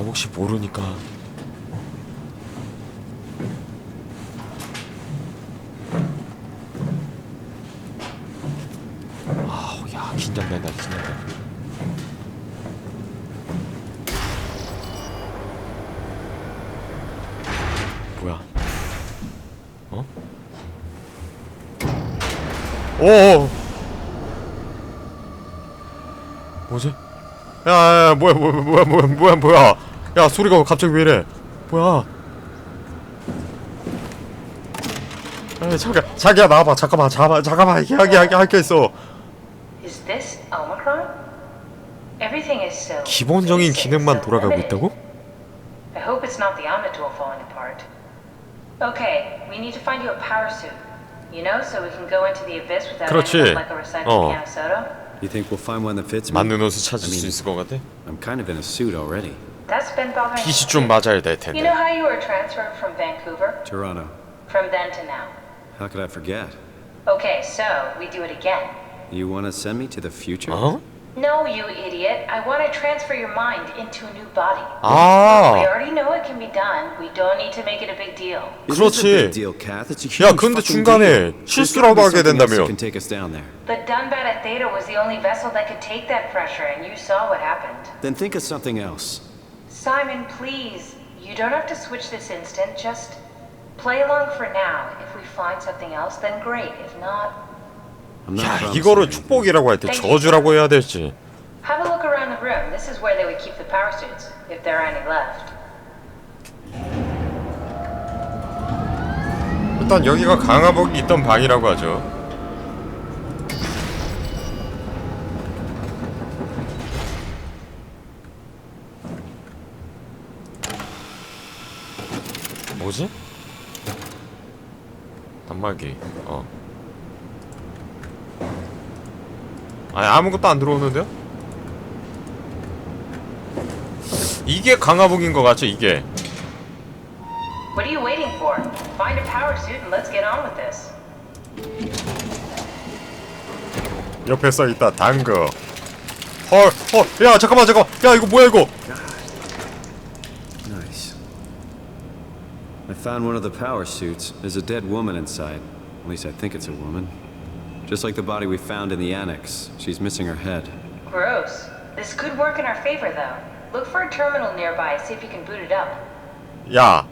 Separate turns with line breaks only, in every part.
나 혹시 모르니까. 아우 야 긴장된다 긴장된다. 뭐야? 어? 오. 뭐지? 야, 야, 야 뭐야, 뭐야, 뭐야, 뭐야, 뭐야? 야, 소리가 갑자기 왜 이래? 뭐야? 야, 잠깐, 자기야 나와봐. 잠깐만, 잠깐만, 잠깐만. 이야기, 이야기 할게 있어.
Is this Omicron? Everything is so
기본적인 기능만
so
돌아가고
limited.
있다고?
I hope it's not the Omnitool falling apart. Okay, we need to find you a power suit. You know, so we can go into the abyss without
그렇지.
ending up like a recycled
어.
can of soda.
You think we'll find one that fits me?
맞는 옷을 찾을
I
수
mean,
있을 것 같아?
I'm kind of in a suit already.
That's been bothering
핏이
me.
좀 맞아야 될
You know
텐데.
how you were transferred from Vancouver?
Toronto.
From then to now.
How could I forget?
Okay, so we do it again.
You want to send me to the future?
어?
No, you idiot. I want to transfer your mind into a new body. We
아,
already know it can be done. We don't need to make it a big deal.
It is a
그렇지.
big deal, Kath. It's a
야,
huge
근데
fucking
중간에
deal. There's
실수라도
gotta be
하게
something else
된다며.
that can take us down there.
But Dunbat at Theta was the only vessel that could take that pressure, and you saw what happened.
Then think of something else.
Simon, please. You don't have to switch this instant. Just play along for now. If we find something else, then great. If not,
야, 이거를. 축복이라고 할때 저주라고 해야 될지.
have a look around the room. This is where they would keep the power suits, if there are any left.
일단 여기가 강화복이 있던 방이라고 하죠. 뭐지? 단말기. 어. 아니 아무것도 안 들어오는데요? 이게 강화복인 것 같죠? 이게.
What are you waiting for? Find a power suit and let's get on with this.
옆에 써 있다 당근. 헐, 헐, 야 잠깐만 잠깐만, 야 이거 뭐야 이거?
found one of the power suits. There's a dead woman inside. At least I think it's a woman. Just like the body we found in the annex. She's missing her head.
Gross. This could work in our favor, though. Look for a terminal nearby. See if you can boot it up.
야,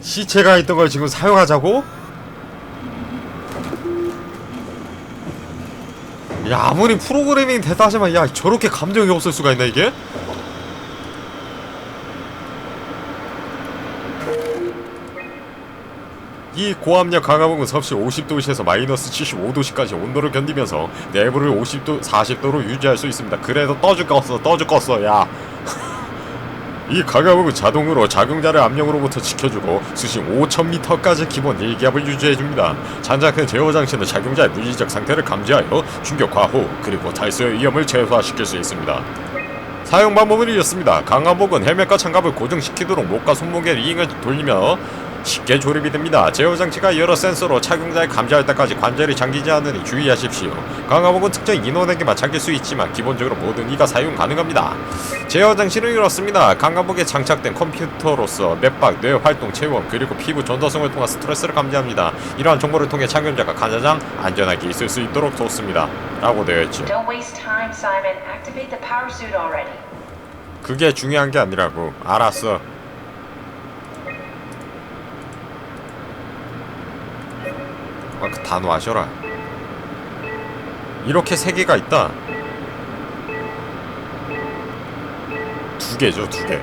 시체가 있던 걸 지금 사용하자고? 야 아무리 프로그래밍 됐다 하지만 야 저렇게 감정이 없을 수가 있나 이게? 이 고압력 강화복은 섭씨 50도씨에서 마이너스 75도씨까지 온도를 견디면서 내부를 50도, 40도로 유지할 수 있습니다. 그래도 떠줄 껐어, 야. 이 강화복은 자동으로 작용자를 압력으로부터 지켜주고 수심 5,000m까지 기본 일기압을 유지해줍니다. 잔작된 제어 장치는 작용자의 물리적 상태를 감지하여 충격 과호 그리고 탈수의 위험을 최소화시킬 수 있습니다. 사용 방법은 이렇습니다. 강화복은 헬멧과 장갑을 고정시키도록 목과 손목에 링을 돌리며 쉽게 조립이 됩니다. 제어 장치가 여러 센서로 착용자의 감지할 때까지 관절이 잠기지 않으니 주의하십시오. 강화복은 특정 인원에게만 잠길 수 있지만 기본적으로 모든 이가 사용 가능합니다. 제어 장치는 이렇습니다. 강화복에 장착된 컴퓨터로서 맥박, 뇌 활동, 체온 그리고 피부 전도성을 통한 스트레스를 감지합니다. 이러한 정보를 통해 착용자가 가장 안전하게 있을 수 있도록 돕습니다. 라고 되어 있죠. 그게 중요한 게 아니라고. 알았어. 아, 그 단어 하셔라. 이렇게 세 개가 있다. 두 개죠, 두 개.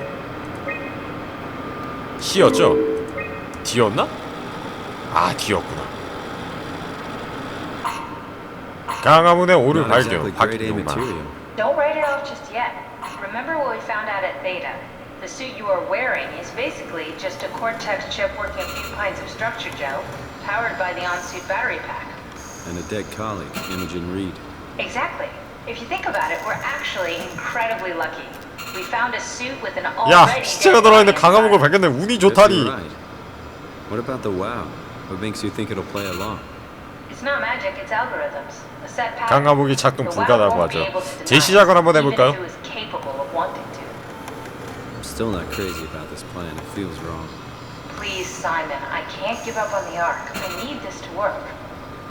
C였죠? D였나? 아, D였구나. 강화문의 오류 발견.
grade A
박용만.
material.
Don't write it off just yet. Remember what we found out at Theta? The suit you are wearing is basically just a Cortex chip working a few pints of structure gel, powered by the on-suit battery pack.
And a dead colleague, Imogen Reed.
Exactly. If you think about it, we're actually incredibly lucky. We found a suit with an
야,
already
시체가
dead body
들어있는 강화목을
inside.
발견해 운이
Guess you're
좋다니.
right. What about the WoW? What makes you think it'll play along?
It's not magic, it's algorithms. A set pattern.
강화목이 작동
The WoW
불가다고
won't be
하죠.
able to deny
재시작을 한번
it,
해볼까요?
Still not crazy about this plan. It feels wrong.
Please, Simon, I can't give up on the Ark. I need this to work.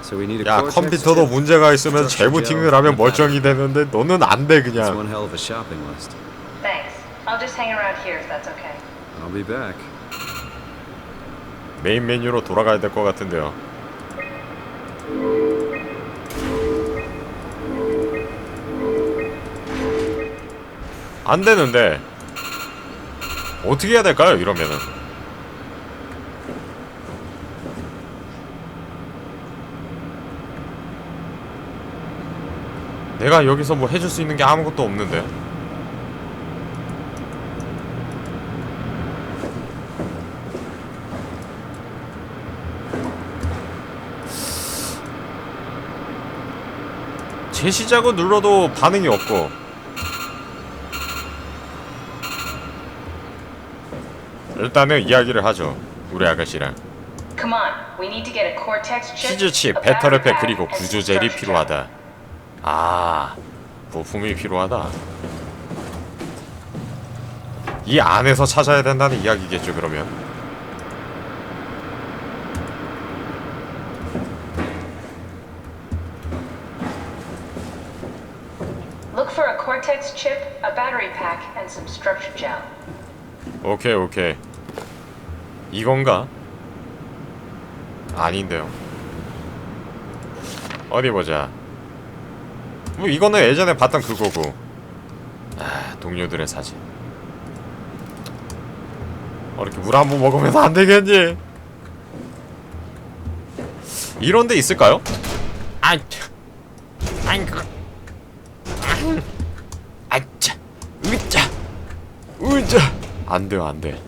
So we need a
야 컴퓨터도 문제가 있으면 재부팅을 하면 멀쩡히 되는데 너는 안 돼.
It's
그냥
one hell of a shopping list.
Thanks. I'll just hang around here if that's okay.
I'll be back.
메인 메뉴로 돌아가야 될 것 같은데요 안 되는데 어떻게 해야 될까요 이러면은? 내가 여기서 뭐 해줄 수 있는 게 아무것도 없는데. 제시작은 눌러도 반응이 없고 일단은 이야기를 하죠 우리 아가씨랑
Come on, we need to get a Cortex chip.
치즈칩, 배터리팩 그리고
pack, and
구조
some
젤이
structure
필요하다 아 부품이 필요하다 이 안에서 찾아야 된다는 이야기겠죠 그러면
gel. Look for a Cortex chip, a battery pack, and some structure gel.
오케이 오케이 이건가? 아닌데요 어디 보자 뭐 이거는 예전에 봤던 그거고 아 동료들의 사진 어, 이렇게 물 한 번 먹으면서 안 되겠니? 이런 데 있을까요? 아, 아이 그, 아차, 으짜, 으짜. 안 돼요, 안 돼.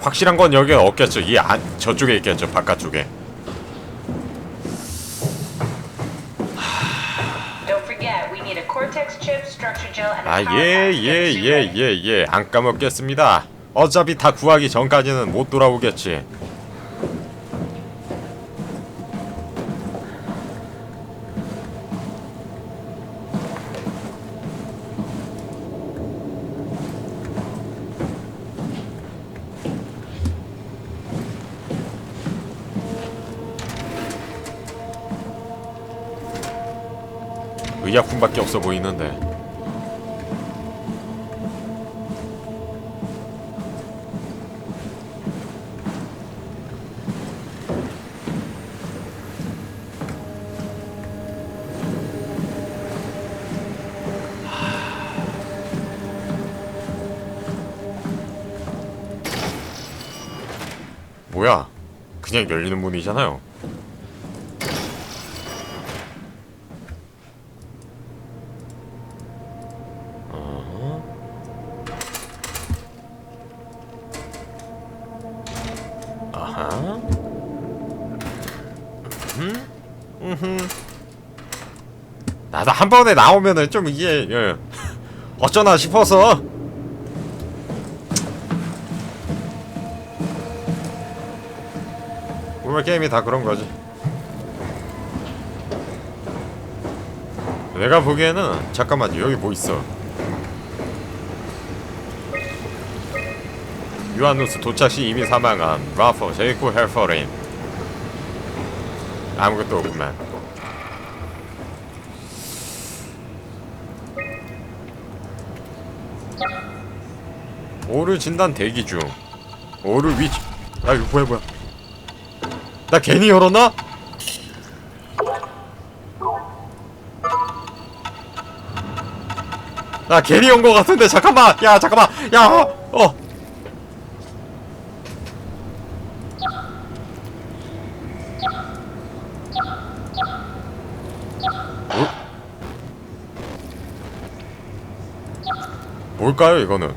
확실한 건 여기 없겠죠. 이 안, 저쪽에 있겠죠, 바깥쪽에. 아, 예. 예, 예. 예, 예. 안 까먹겠습니다. 어차피 다 구하기 전까지는 못 돌아오겠지. 의약품밖에 없어 보이는데. 뭐야? 그냥 열리는 문이잖아요. 아하. 음? 음. 나도 한 번에 나오면은 좀 이게 예. 어쩌나 싶어서. 오늘 게임이 다 그런 거지. 내가 보기에는 잠깐만 여기 뭐 있어. 유한누스 도착 시 이미 사망한 라퍼 제이코 헬퍼레인 아무것도 없구만. 오류 진단 대기 중. 오류 위치. 아 이거 뭐야 뭐야. 나 괜히 열었나? 나 괜히 연거 같은데 잠깐만. 야 잠깐만. 야어 뭘까요 이거는?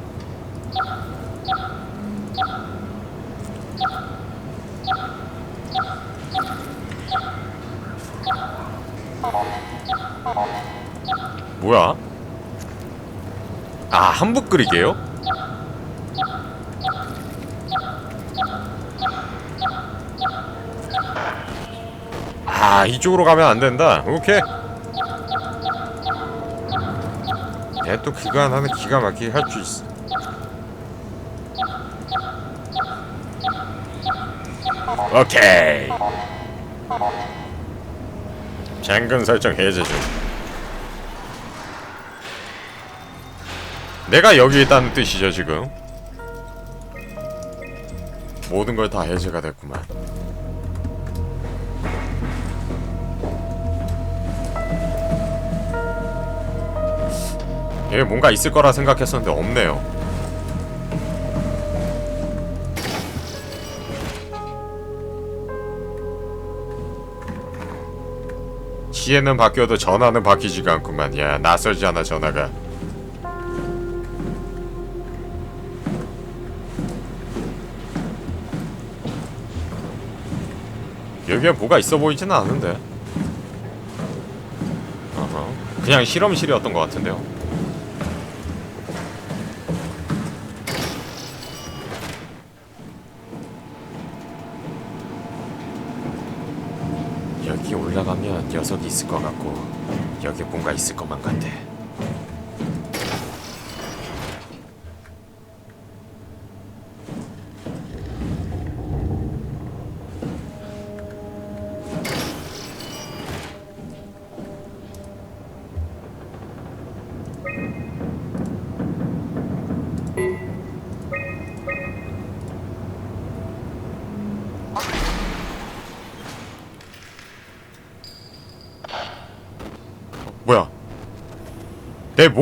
뭐야? 아 한복 그리게요? 아 이쪽으로 가면 안 된다. 오케이. 걔또 그거 하나는 기가 막히게 할 수 있어. 오케이. 잠금 설정 해제 중 내가 여기 있다는 뜻이죠 지금? 모든 걸 다 해제가 됐구만 여기 뭔가 있을 거라 생각했었는데 없네요. 시에는 바뀌어도 전화는 바뀌지가 않구만. 야 낯설지 않아 전화가. 여기에 뭐가 있어 보이지는 않은데. 그냥 실험실이었던 것 같은데요 여기 올라가면 녀석이 있을 것 같고 여기 뭔가 있을 것만 같아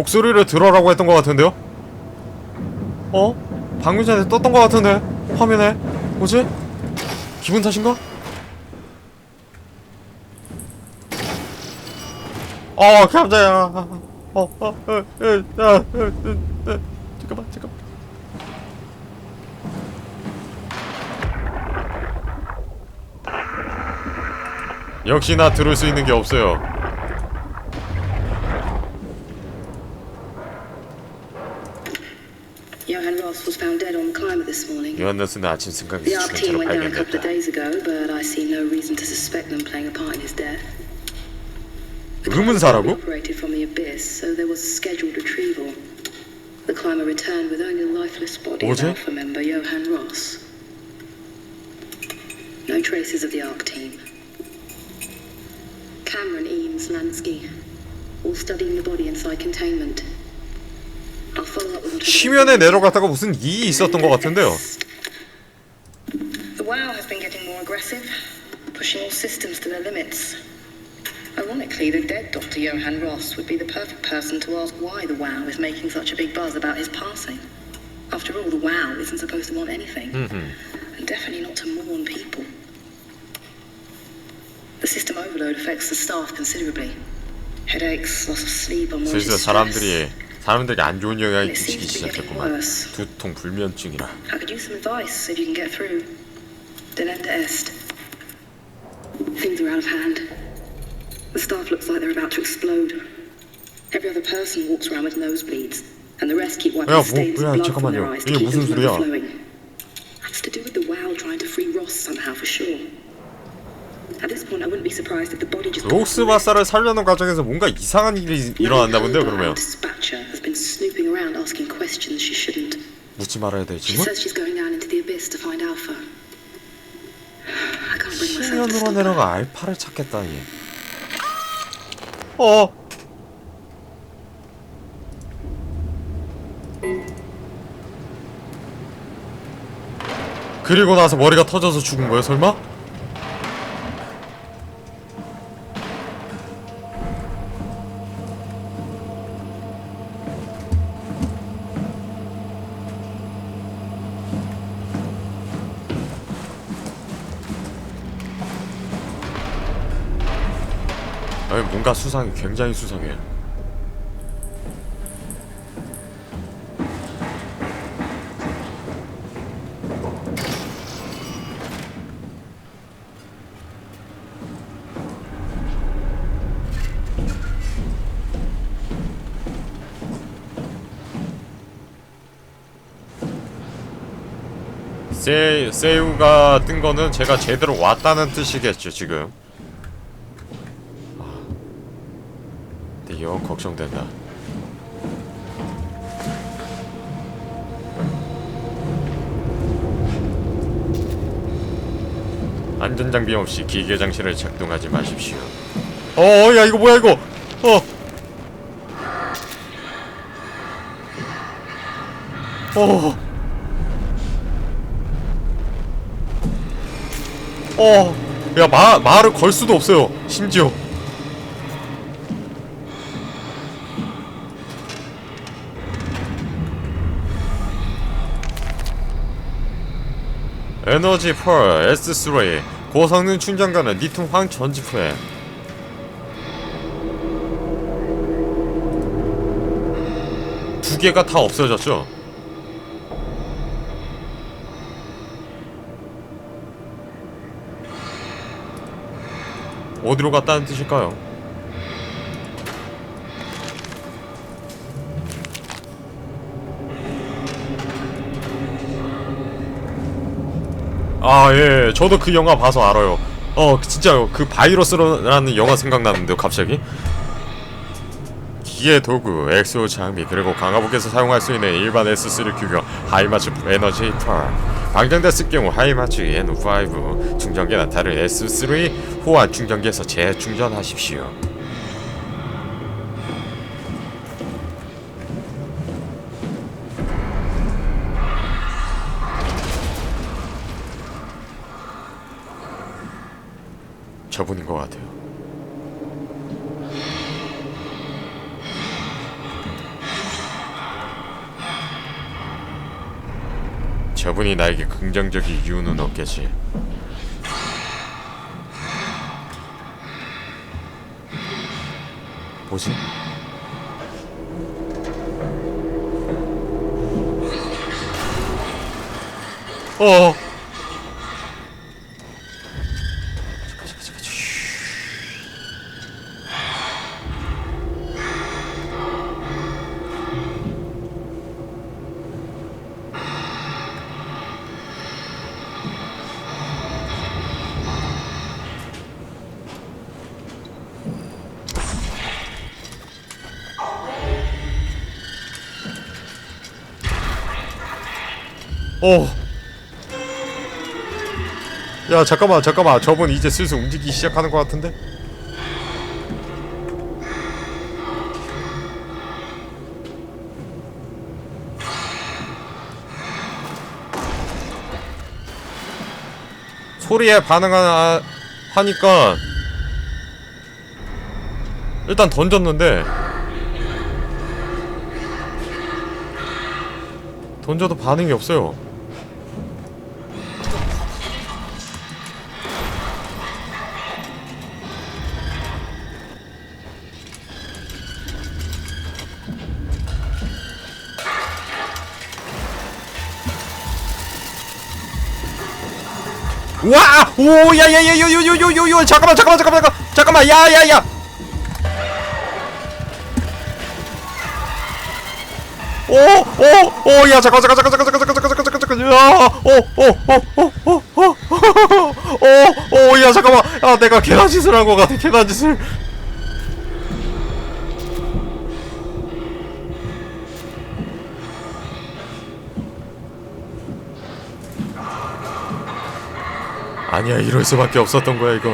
목소리를 들어라고 했던 것 같은데요? 어? 방금 전에 떴던 것 같은데 화면에 뭐지? 기분 탓인가? 어 감자야 어어 어, 어, 어, 어, 어, 어, 어, 잠깐만 잠깐만 역시나 들을 수 있는 게 없어요 요한네스는 아침
The went down a couple of
발견됐다.
days ago, but I see no reason to suspect them playing a part in his death. The
의문사라고?
climber operated from the abyss, so there was a scheduled retrieval. The climber returned with only the lifeless body of
뭐지?
Alpha member Johan Ross. No traces of the ARC team. Cameron, Eames, Lansky, all studying the body inside containment. I'll follow up with them. to the-
심연에 내려갔다가 무슨 일이 있었던 것 같은데요.
getting more aggressive, pushing all systems to their limits. Ironically, the dead Dr. Johan Ross would be the perfect person to ask why the WoW is making such a big buzz about his passing. After all, the WoW isn't supposed to want anything, and definitely not to mourn people. The system overload affects the staff considerably. Headaches, loss of sleep,
슬슬
unwanted stress.
사람들이 사람들에게 안 좋은 영향이
And it
끼치기
seems to be getting
시작했구만.
worse.
두통 불면증이라.
I could use some advice if you can get through. Delenda est. Things are out of hand. The staff looks like they're about to explode. Every other person walks around with nosebleeds, and the rest keep wiping
야, 뭐,
stains
뭐야,
of blood from their
잠깐만요.
eyes to
이게
keep
무슨
them from
소리야?
overflowing. That's to do with the WoW trying to free Ross somehow, for sure. At this point, I wouldn't be surprised if the body just.
로스바사를 살려는 과정에서 뭔가 이상한 일이 일어났나 본데요. 그러면
Dispatcher has been snooping around asking questions she shouldn't.
묻지 말아야 돼
She
지금.
says she's going down into the abyss to find Alpha. Her.
내려가 알파를 찾겠다니. 어. 그리고 나서 머리가 터져서 죽은 거야 설마? 아니 뭔가 수상해. 굉장히 수상해. 세, 세우가 뜬 거는 제가 제대로 왔다는 뜻이겠죠 지금 영 걱정된다. 안전장비 없이 기계장치를 작동하지 마십시오. 어, 어, 야 이거 뭐야 이거? 어. 어. 어. 야 마, 말을 걸 수도 없어요. 심지어. 에너지 펄 S3 고성능 충전가는 리튬 황 전지 후에 두 개가 다 없어졌죠? 어디로 갔다는 뜻일까요? 아, 예, 예. 저도 그 영화 봐서 알아요. 어, 진짜 그 바이러스라는 영화 생각나는데요, 갑자기? 기계 도구, 엑소 장비, 그리고 강화복에서 사용할 수 있는 일반 S3 규격 하이마츠 에너지 펄. 방전됐을 경우 하이마츠 N5 충전기나 다른 S3 호환 충전기에서 재충전하십시오. 저분인 것 같아요. 저분이 나에게 긍정적인 이유는 없겠지. 뭐지? 어. 어. 야 잠깐만 잠깐만 저분 이제 슬슬 움직이기 시작하는 것 같은데? 소리에 반응하니까 일단 던졌는데 던져도 반응이 없어요. 오! 야야야야야야야야야 잠깐만 잠깐만 잠깐만 잠깐만 야야야 오! 오! 오! 야 잠깐 잠깐 잠깐 잠깐 잠깐 잠깐 잠깐 잠깐 잠깐 야! 오! 오! 오! 오! 오! 오! 오! 오! 야 잠깐만 야 내가 계란 짓을 한것 같아 계란 짓을 아니야 이럴 수밖에 없었던 거야 이거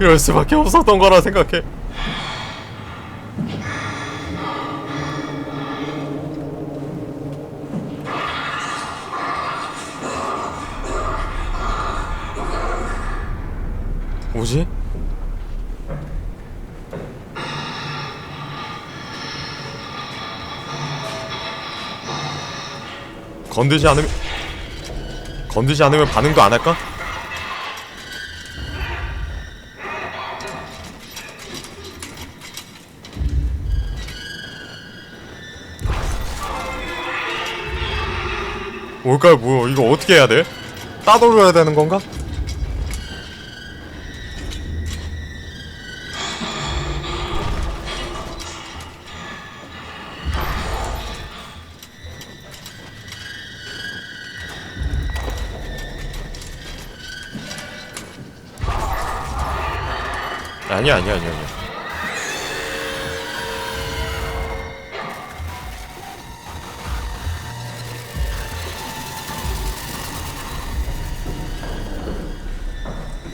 이럴 수밖에 없었던 거라 생각해 뭐지? 건들지 않으면 건들지 않으면 반응도 안 할까? 뭘까요 뭐 이거 어떻게 해야 돼? 따돌려야 되는 건가? 아니야 아니야 아니야 아니야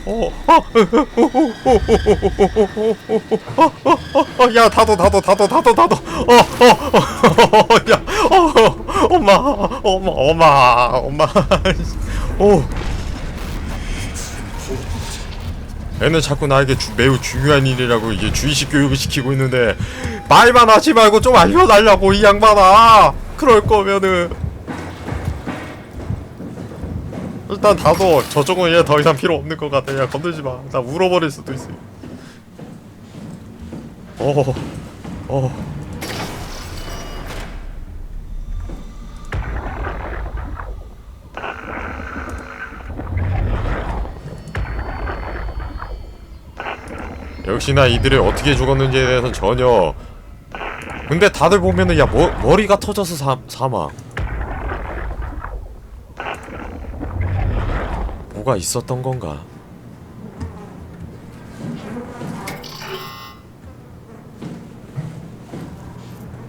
어, 어, 어, 야, 다도, 다도, 다도, 다도, 다도. 어, 어, 어, 야, 어, 엄마, 엄마, 엄마, 엄마. 오. 애는 자꾸 나에게 주, 매우 중요한 일이라고 이제 주의식 교육을 시키고 있는데 말만 하지 말고 좀 알려달라고 이 양반아. 그럴 거면은 일단 다도 저쪽은 얘 더 이상 필요 없는 것 같아. 야 건들지 마. 나 울어버릴 수도 있어. 어, 어. 역시나 이들이 어떻게 죽었는지에 대해서는 전혀. 근데 다들 보면은 야 머, 머리가 터져서 사, 사망. 뭐가 있었던 건가?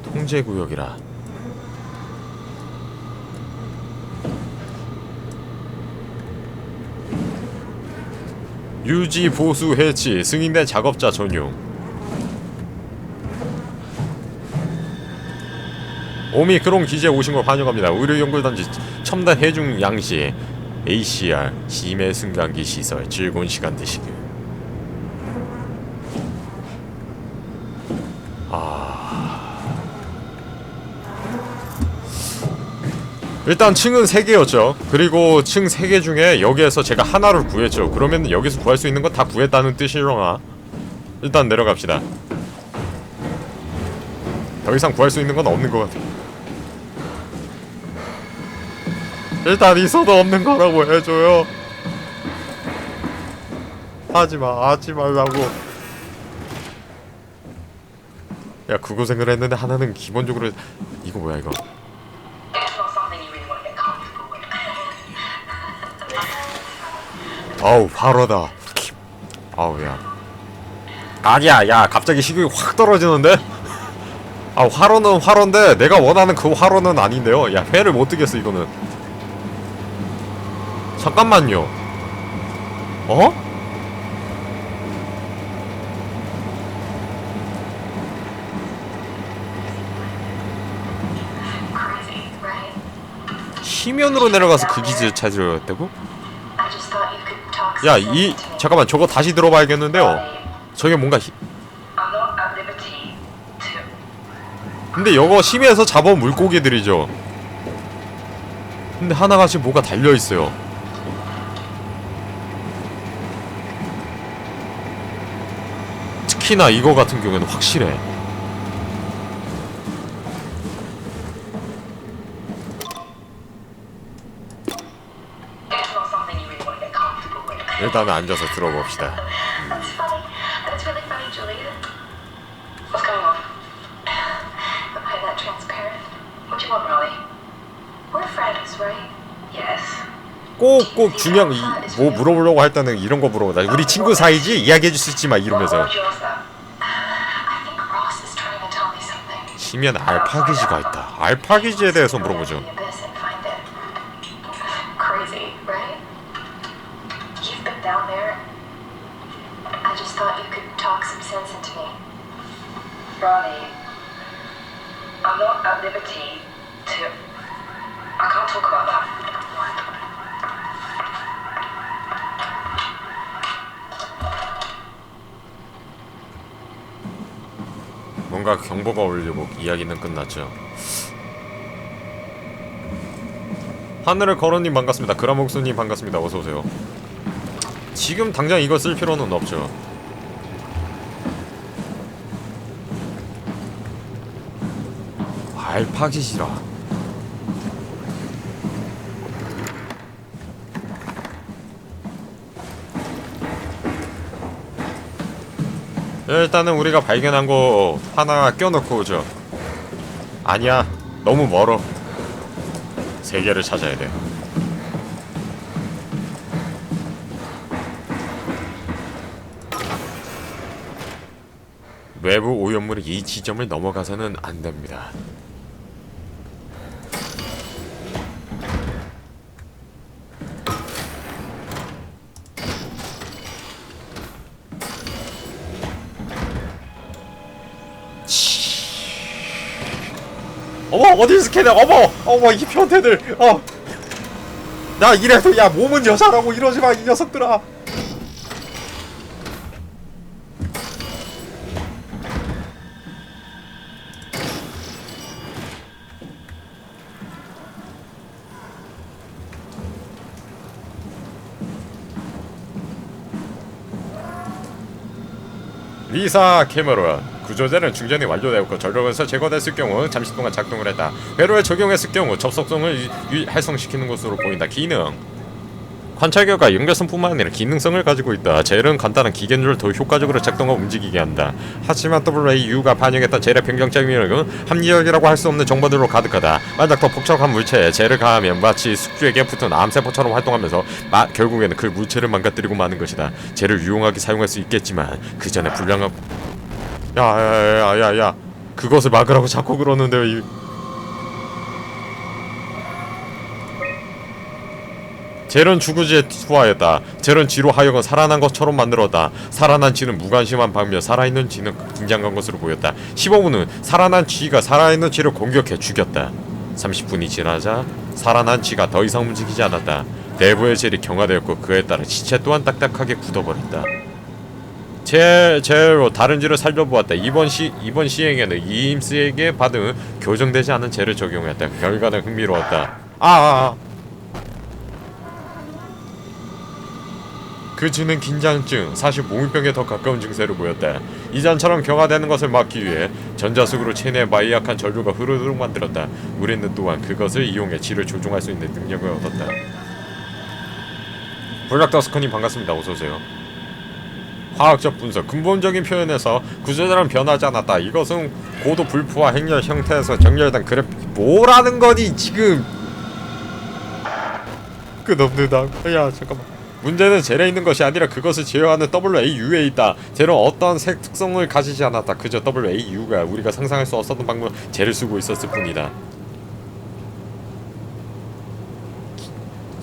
통제 구역이라. 유지 보수 해치 승인된 작업자 전용. 오미크론 기지에 오신 걸 환영합니다. 의료 연구단지 첨단 해중 양시 ACR 심해 승강기 시설 즐거운 시간 되시길. 일단 층은 3개였죠. 그리고 층 3개 중에 여기에서 제가 하나를 구했죠. 그러면 여기서 구할 수 있는 건 다 구했다는 뜻이려나 일단 내려갑시다. 더 이상 구할 수 있는 건 없는 것 같아 일단 있어도 없는 거라고 해줘요. 하지마 하지 말라고. 야 그고생을 했는데 하나는 기본적으로 이거 뭐야 이거 아우 화로다. 아우 야. 아니야 야 갑자기 식욕이 확 떨어지는데? 아 화로는 화로인데 내가 원하는 그 화로는 아닌데요? 야 회를 못 뜨겠어 이거는. 잠깐만요. 어? 희면으로 내려가서 그 기지를 찾으려고? 야 이. 잠깐만 저거 다시 들어봐야겠는데요? 저게 뭔가 히... 근데 이거 심해에서 잡아온 물고기들이죠. 근데 지금 뭐가 달려 있어요. 특히나 이거 같은 경우에는 확실해
It's not something you really want to get comfortable with.
일단은 앉아서 들어봅시다. 꼭꼭 중요한 이, 뭐 물어보려고 할 때는 이런 거 물어보다 우리 친구 사이지 이야기해 줄 수 있지 마 이러면서
What yours, though? I think Ross is trying to tell me something.
심해는 알파 기지가 있다 알파 기지에 대해서 물어보죠
Crazy, right? You've been down there. I just thought you could talk some sense into me. Ronnie, I'm not at liberty to. I can't talk about that.
뭔가 울리고 이야기는 끝났죠. 하늘을 걸어님 반갑습니다. 그라목수님 반갑습니다. 어서 오세요. 지금 당장 이거 쓸 필요는 없죠. 알파기시라. 일단은 우리가 발견한 거 하나 껴놓고 오죠. 아니야, 너무 멀어. 세 개를 찾아야 돼. 외부 오염물이 이 지점을 넘어가서는 안 됩니다. 어머 어디 스캐너 어머! 어머 이 변태들. 어나 이래도 야 몸은 여자라고 이러지 마 이 녀석들아. 리사 캐머런 구조제는 충전이 완료되었고 전력에서 제거됐을 경우 잠시 동안 작동을 했다 회로에 적용했을 경우 접속성을 활성시키는 것으로 보인다 기능 관찰 결과 연결성뿐만 아니라 기능성을 가지고 있다. 젤은 간단한 기계를 더 효과적으로 작동하고 움직이게 한다. 하지만 WAU가 반영했던 젤의 변경점이는 합리적이라고 할 수 없는 정보들로 가득하다. 만약 더 복잡한 물체에 젤을 가하면 마치 숙주에게 붙은 암세포처럼 활동하면서 마, 결국에는 그 물체를 망가뜨리고 마는 것이다. 젤을 유용하게 사용할 수 있겠지만 그 전에 불량한 야야야야야 그것을 막으라고 자꾸 그러는데요. 이... 젤은 주구지에 투하했다. 젤은 지로 하여금 살아난 것처럼 만들었다. 살아난 쥐는 무관심한 반면 살아있는 쥐는 긴장한 것으로 보였다. 15분 후 살아난 쥐가 살아있는 쥐를 공격해 죽였다. 30분이 지나자 살아난 쥐가 더 이상 움직이지 않았다. 내부의 젤이 경화되었고 그에 따라 시체 또한 딱딱하게 굳어버렸다. 제 제로 다른 쥐를 살펴보았다. 이번 시 이번 시행에는 이임스에게 받은 교정되지 않은 젤을 적용했다. 결과는 흥미로웠다. 아. 아, 아. 그 쥐는 긴장증, 사실 몽유병에 더 가까운 증세를 보였다. 이전처럼 경화되는 것을 막기 위해 전자속으로 체내에 마이약한 전류가 흐르도록 만들었다. 우리는 또한 그것을 이용해 쥐를 조종할 수 있는 능력을 얻었다. 블랙 더스커님 반갑습니다. 어서 오세요. 화학적 분석, 근본적인 표현에서 구조자는 변하지 않았다. 이것은 고도 불포화 행렬 형태에서 정렬된 그래픽 뭐라는 거니 지금? 끝없는다. 야 잠깐만. 문제는 젤에 있는 것이 아니라 그것을 제어하는 WAU에 있다. 젤은 어떠한 색 특성을 가지지 않았다. 그저 WAU가 우리가 상상할 수 없었던 방법 젤을 쓰고 있었을 뿐이다.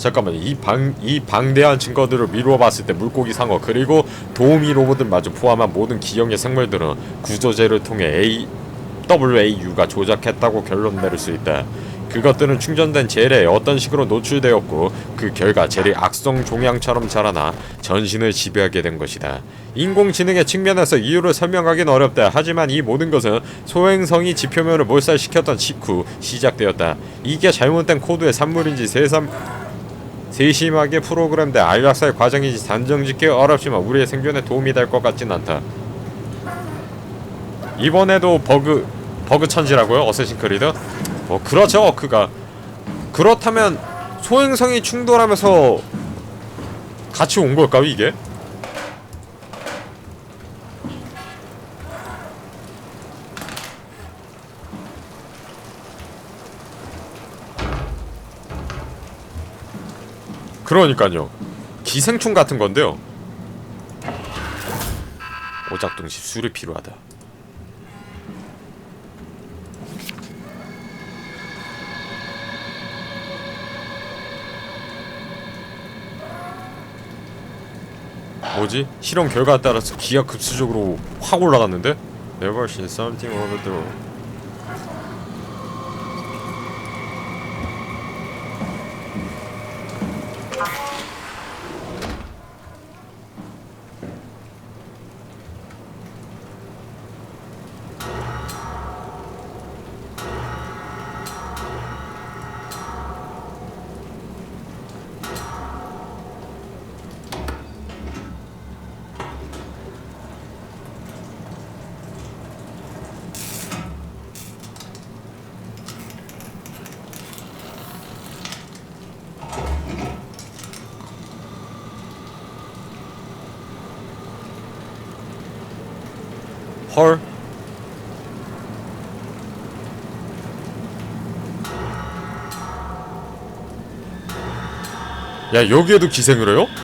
잠깐만 이 방 이 방대한 증거들을 미루어 봤을 때 물고기 상어 그리고 도우미 로봇들마저 포함한 모든 기형의 생물들은 구조제를 통해 A WAU가 조작했다고 결론 내릴 수 있다. 그것들은 충전된 젤에 어떤 식으로 노출되었고 그 결과 젤이 악성 종양처럼 자라나 전신을 지배하게 된 것이다. 인공지능의 측면에서 이유를 설명하기는 어렵다. 하지만 이 모든 것은 소행성이 지표면을 몰살시켰던 직후 시작되었다. 이게 잘못된 코드의 산물인지 세상 세심하게 프로그램된 안락사의 과정인지 단정짓기 어렵지만 우리의 생존에 도움이 될 것 같진 않다. 이번에도 버그 버그 천지라고요? 어쌔신 크리드? 뭐 그렇죠 그가 그렇다면 소행성이 충돌하면서 같이 온 걸까요 이게? 그러니까요 기생충 같은 건데요 오작동 시 술이 필요하다 뭐지? 실험 결과에 따라서 기가 급수적으로 확 올라갔는데? Never seen something over the road. 헐. 야 여기에도 기생을 해요?